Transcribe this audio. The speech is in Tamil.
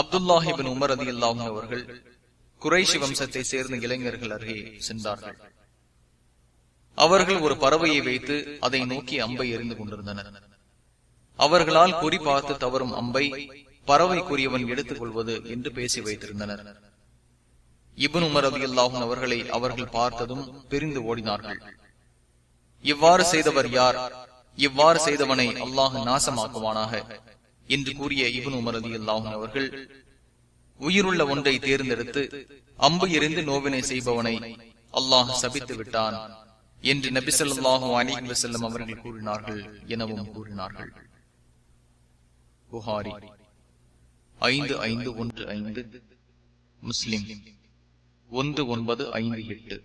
அப்துல்லாஹிபின் உமர் அதி அல்லாஹும் அவர்கள் குறைஷி வம்சத்தை சேர்ந்த இளைஞர்கள் அருகே சென்றார்கள். அவர்கள் ஒரு பறவையை வைத்து அதை நோக்கி அம்பை எறிந்து கொண்டிருந்தனர். அவர்களால் குறி பார்த்து தவறும் அம்பை பறவைக்குரியவன் எடுத்துக் கொள்வது என்று பேசி வைத்திருந்தனர். இபன் உமர் அதி அல்லாஹன் அவர்களை அவர்கள் பார்த்ததும் பிரிந்து ஓடினார்கள். இவ்வாறு செய்தவர் யார்? இவ்வாறு செய்தவனை அல்லாஹ் நாசமாக்குவானாக. என்று கூறிய இபன் உமரதி அல்லாஹன் அவர்கள் உயிருள்ள ஒன்றை தேர்ந்தெடுத்து அம்பு எறிந்து நோவினை செய்பவனை அல்லாஹ் சபித்து விட்டான் என்று நபிசல்லாஹு அலிஹி வசல்லம் அவர்கள் கூறினார்கள் எனவும் கூறினார்கள். புகாரி ஐந்து ஐந்து ஒன்று ஐந்து முஸ்லிம் ஒன்று ஒன்பது ஐந்து எட்டு.